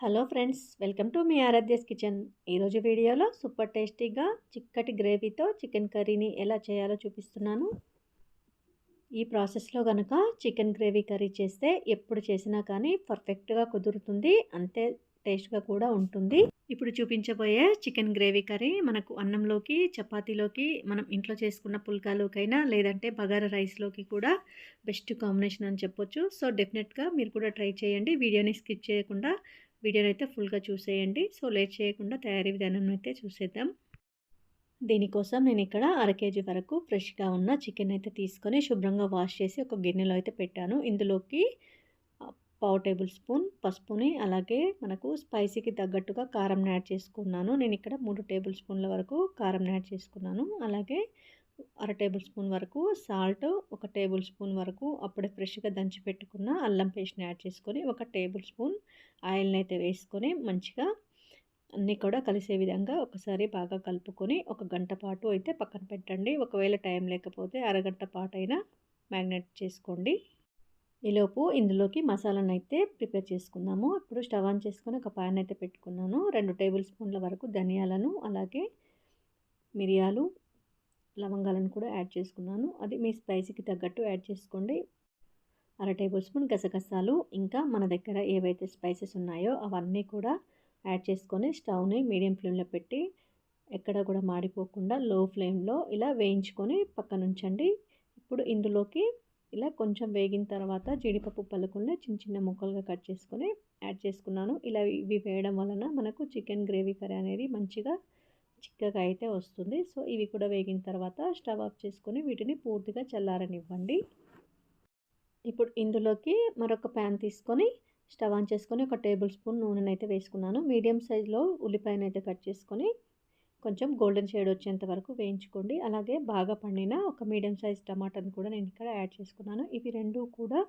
Hello friends welcome to మీ Aaradhya's kitchen. ఈరోజు వీడియోలో సూపర్ టేస్టీగా చిక్కటి గ్రేవీతో చికెన్ కర్రీని ఎలా చేయాలో చూపిస్తున్నాను. ఈ ప్రాసెస్లో కనుక చికెన్ గ్రేవీ కర్రీ చేస్తే ఎప్పుడు చేసినా కానీ పర్ఫెక్ట్గా కుదురుతుంది అంతే టేస్ట్గా కూడా ఉంటుంది. ఇప్పుడు చూపించబోయే చికెన్ గ్రేవీ కర్రీ మనకు అన్నంలోకి చపాతీలోకి మనం ఇంట్లో చేసుకున్న పుల్కాలోకైనా లేదంటే బగారా రైస్లోకి కూడా బెస్ట్ కాంబినేషన్ అని చెప్పొచ్చు. సో డెఫినెట్గా మీరు కూడా ట్రై చేయండి. వీడియోని స్కిప్ చేయకుండా వీడియోని అయితే ఫుల్గా చూసేయండి. సో లేట్ చేయకుండా తయారీ విధానం అయితే చూసేద్దాం. దీనికోసం నేను ఇక్కడ అర కేజీ వరకు ఫ్రెష్గా ఉన్న చికెన్ అయితే తీసుకొని శుభ్రంగా వాష్ చేసి ఒక గిన్నెలో అయితే పెట్టాను. ఇందులోకి పావు టేబుల్ స్పూన్ పసుపుని అలాగే మనకు స్పైసీకి తగ్గట్టుగా కారం యాడ్ చేసుకున్నాను. నేను ఇక్కడ మూడు టేబుల్ స్పూన్ల వరకు కారం యాడ్ చేసుకున్నాను. అలాగే అర టేబుల్ స్పూన్ వరకు సాల్ట్ ఒక టేబుల్ స్పూన్ వరకు అప్పుడే ఫ్రెష్గా దంచి పెట్టుకున్న అల్లం పేస్ట్ని యాడ్ చేసుకొని ఒక టేబుల్ స్పూన్ ఆయిల్ని అయితే వేసుకొని మంచిగా అన్నీ కూడా కలిసే విధంగా ఒకసారి బాగా కలుపుకొని ఒక గంట పాటు అయితే పక్కన పెట్టండి. ఒకవేళ టైం లేకపోతే అరగంట పాటు అయినా మ్యాగ్నెట్ చేసుకోండి. ఈలోపు ఇందులోకి మసాలాను అయితే ప్రిపేర్ చేసుకుందాము. ఇప్పుడు స్టవ్ ఆన్ చేసుకొని ఒక పాన్ అయితే పెట్టుకున్నాను. రెండు టేబుల్ స్పూన్ల వరకు ధనియాలను అలాగే మిరియాలు లవంగాలను కూడా యాడ్ చేసుకున్నాను. అది మీ స్పైసీకి తగ్గట్టు యాడ్ చేసుకోండి. అర టేబుల్ స్పూన్ గసగసాలు. ఇంకా మన దగ్గర ఏవైతే స్పైసెస్ ఉన్నాయో అవన్నీ కూడా యాడ్ చేసుకొని స్టవ్ని మీడియం ఫ్లేమ్లో పెట్టి ఎక్కడ కూడా మాడిపోకుండా లో ఫ్లేమ్లో ఇలా వేయించుకొని పక్కన ఉంచండి. ఇప్పుడు ఇందులోకి ఇలా కొంచెం వేగిన తర్వాత జీడిపప్పు పలుకుల్ని చిన్న చిన్న ముక్కలుగా కట్ చేసుకొని యాడ్ చేసుకున్నాను. ఇలా ఇవి వేయడం వలన మనకు చికెన్ గ్రేవీ కర్రీ అనేది మంచిగా చిక్కగా అయితే వస్తుంది. సో ఇవి కూడా వేగిన తర్వాత స్టవ్ ఆఫ్ చేసుకొని వీటిని పూర్తిగా చల్లారనివ్వండి. ఇప్పుడు ఇందులోకి మరొక ప్యాన్ తీసుకొని స్టవ్ ఆన్ చేసుకొని ఒక టేబుల్ స్పూన్ నూనెనైతే వేసుకున్నాను. మీడియం సైజులో ఉల్లిపాయనైతే కట్ చేసుకొని కొంచెం గోల్డెన్ షేడ్ వచ్చేంత వరకు వేయించుకోండి. అలాగే బాగా పండిన ఒక మీడియం సైజ్ టమాటాను కూడా నేను ఇక్కడ యాడ్ చేసుకున్నాను. ఇవి రెండు కూడా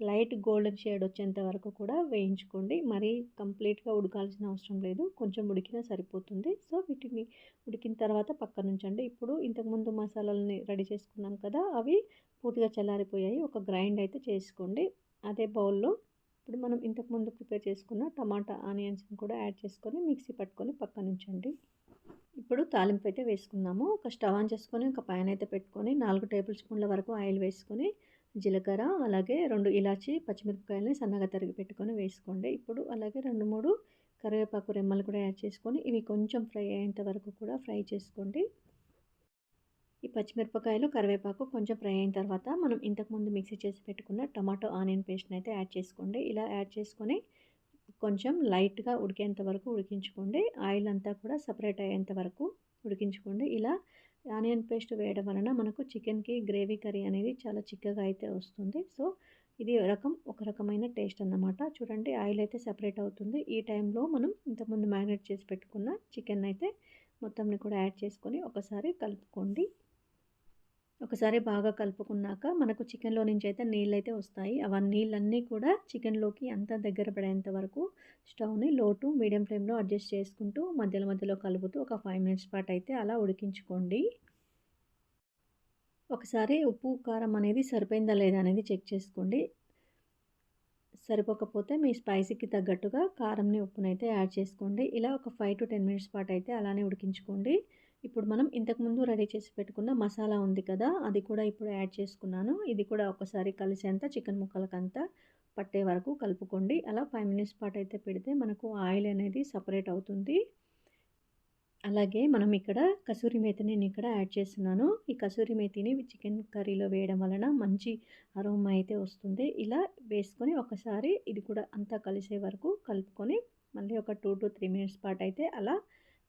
లైట్ గోల్డెన్ షేడ్ వచ్చేంత వరకు కూడా వేయించుకోండి. మరీ కంప్లీట్గా ఉడకాల్సిన అవసరం లేదు. కొంచెం ఉడికినా సరిపోతుంది. సో వీటిని ఉడికిన తర్వాత పక్కన ఉంచండి. ఇప్పుడు ఇంతకుముందు మసాలాలని రెడీ చేసుకున్నాం కదా అవి పూర్తిగా చల్లారిపోయాయి. ఒక గ్రైండ్ అయితే చేసుకోండి. అదే బౌల్లో ఇప్పుడు మనం ఇంతకుముందు ప్రిపేర్ చేసుకున్న టమాటా ఆనియన్స్ని కూడా యాడ్ చేసుకొని మిక్సీ పట్టుకొని పక్కన ఉంచండి. ఇప్పుడు తాలింపు అయితే వేసుకుందాము. ఒక స్టవ్ ఆన్ చేసుకొని ఒక పైన అయితే పెట్టుకొని నాలుగు టేబుల్ స్పూన్ల వరకు ఆయిల్ వేసుకొని జీలకర్ర అలాగే రెండు ఇలాచి పచ్చిమిరపకాయలని సన్నగా తరిగి పెట్టుకొని వేసుకోండి. ఇప్పుడు అలాగే రెండు మూడు కరివేపాకు రెమ్మలు కూడా యాడ్ చేసుకొని ఇవి కొంచెం ఫ్రై అయ్యేంత వరకు కూడా ఫ్రై చేసుకోండి. ఈ పచ్చిమిరపకాయలు కరివేపాకు కొంచెం ఫ్రై అయిన తర్వాత మనం ఇంతకుముందు మిక్సీ చేసి పెట్టుకున్న టమాటో ఆనియన్ పేస్ట్ని అయితే యాడ్ చేసుకోండి. ఇలా యాడ్ చేసుకొని కొంచెం లైట్గా ఉడికేంత వరకు ఉడికించుకోండి. ఆయిల్ అంతా కూడా సపరేట్ అయ్యేంత వరకు ఉడికించుకోండి. ఇలా ఆనియన్ పేస్ట్ వేయడం వలన మనకు చికెన్కి గ్రేవీ కర్రీ అనేది చాలా చిక్కగా అయితే వస్తుంది. సో ఇది రకం ఒక రకమైన టేస్ట్ అన్నమాట. చూడండి ఆయిల్ అయితే సపరేట్ అవుతుంది. ఈ టైంలో మనం ఇంతకుముందు మ్యారినేట్ చేసి పెట్టుకున్న చికెన్ అయితే మొత్తంని కూడా యాడ్ చేసుకొని ఒకసారి కలుపుకోండి. ఒకసారి బాగా కలుపుకున్నాక మనకు చికెన్లో నుంచి అయితే నీళ్ళు అయితే వస్తాయి. అవి నీళ్ళన్నీ కూడా చికెన్లోకి అంతా దగ్గర పడేంత వరకు స్టవ్ని లో టు మీడియం ఫ్లేమ్లో అడ్జస్ట్ చేసుకుంటూ మధ్యలో మధ్యలో కలుపుతూ ఒక ఫైవ్ మినిట్స్ పాటు అయితే అలా ఉడికించుకోండి. ఒకసారి ఉప్పు కారం అనేది సరిపోయిందా లేదా అనేది చెక్ చేసుకోండి. సరిపోకపోతే మీ స్పైసీకి తగ్గట్టుగా కారంని ఉప్పునైతే యాడ్ చేసుకోండి. ఇలా ఒక ఫైవ్ టు టెన్ మినిట్స్ పాటు అయితే అలానే ఉడికించుకోండి. ఇప్పుడు మనం ఇంతకుముందు రెడీ చేసి పెట్టుకున్న మసాలా ఉంది కదా అది కూడా ఇప్పుడు యాడ్ చేసుకున్నాను. ఇది కూడా ఒకసారి కలిసేంత చికెన్ ముక్కలకంతా పట్టే వరకు కలుపుకోండి. అలా ఫైవ్ మినిట్స్ పాటు అయితే పెడితే మనకు ఆయిల్ అనేది సపరేట్ అవుతుంది. అలాగే మనం ఇక్కడ కసూరి మేతిని నేను ఇక్కడ యాడ్ చేస్తున్నాను. ఈ కసూరి మేతిని చికెన్ కర్రీలో వేయడం వలన మంచి అరోమా అయితే వస్తుంది. ఇలా వేసుకొని ఒకసారి ఇది కూడా అంతా కలిసే వరకు కలుపుకొని మళ్ళీ ఒక టూ టు త్రీ మినిట్స్ పాటు అయితే అలా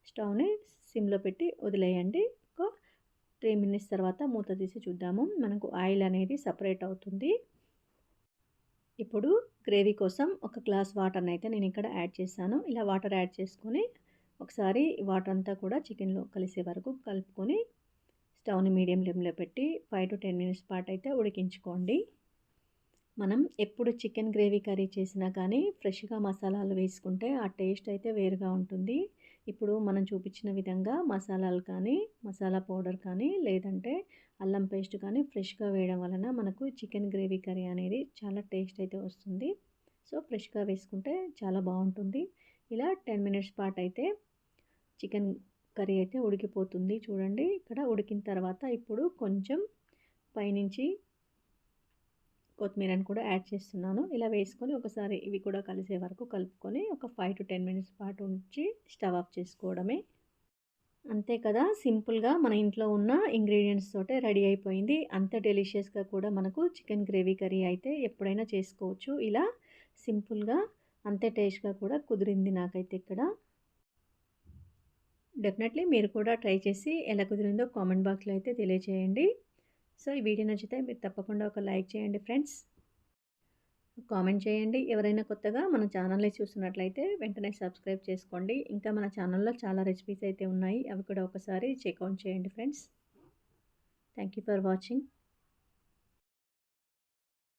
స్టవ్ని సిమ్లో పెట్టి వదిలేయండి. ఒక త్రీ మినిట్స్ తర్వాత మూత తీసి చూద్దాము. మనకు ఆయిల్ అనేది సపరేట్ అవుతుంది. ఇప్పుడు గ్రేవీ కోసం ఒక గ్లాస్ వాటర్ని అయితే నేను ఇక్కడ యాడ్ చేశాను. ఇలా వాటర్ యాడ్ చేసుకొని ఒకసారి వాటర్ అంతా కూడా చికెన్లో కలిసే వరకు కలుపుకొని స్టవ్ని మీడియం ఫ్లేమ్లో పెట్టి ఫైవ్ టు టెన్ మినిట్స్ పాటు అయితే ఉడికించుకోండి. మనం ఎప్పుడు చికెన్ గ్రేవీ కర్రీ చేసినా కానీ ఫ్రెష్గా మసాలాలు వేసుకుంటే ఆ టేస్ట్ అయితే వేరుగా ఉంటుంది. ఇప్పుడు మనం చూపించిన విధంగా మసాలాలు కానీ మసాలా పౌడర్ కానీ లేదంటే అల్లం పేస్ట్ కానీ ఫ్రెష్గా వేయడం వలన మనకు చికెన్ గ్రేవీ కర్రీ అనేది చాలా టేస్ట్ అయితే వస్తుంది. సో ఫ్రెష్గా వేసుకుంటే చాలా బాగుంటుంది. ఇలా టెన్ మినిట్స్ పాటు అయితే చికెన్ కర్రీ అయితే ఉడికిపోతుంది. చూడండి ఇక్కడ ఉడికిన తర్వాత ఇప్పుడు కొంచెం పైనుంచి కొత్తిమీరని కూడా యాడ్ చేస్తున్నాను. ఇలా వేసుకొని ఒకసారి ఇవి కూడా కలిసే వరకు కలుపుకొని ఒక ఫైవ్ టు టెన్ మినిట్స్ పాటు ఉంచి స్టవ్ ఆఫ్ చేసుకోవడమే. అంతే కదా? సింపుల్గా మన ఇంట్లో ఉన్న ఇంగ్రీడియంట్స్ తోటే రెడీ అయిపోయింది. అంత డెలిషియస్గా కూడా మనకు చికెన్ గ్రేవీ కర్రీ అయితే ఎప్పుడైనా చేసుకోవచ్చు. ఇలా సింపుల్గా అంతే టేస్ట్గా కూడా కుదిరింది నాకైతే ఇక్కడ. డెఫినెట్లీ మీరు కూడా ట్రై చేసి ఎలా కుదిరిందో కామెంట్ బాక్స్లో అయితే తెలియచేయండి. సో ఈ వీడియో నచ్చితే మీరు తప్పకుండా ఒక లైక్ చేయండి ఫ్రెండ్స్. కామెంట్ చేయండి. ఎవరైనా కొత్తగా మన ఛానల్ని చూస్తున్నట్లయితే వెంటనే సబ్స్క్రైబ్ చేసుకోండి. ఇంకా మన ఛానల్లో చాలా రెసిపీస్ అయితే ఉన్నాయి. అవి కూడా ఒకసారి చెక్అవుట్ చేయండి friends. Thank you for watching.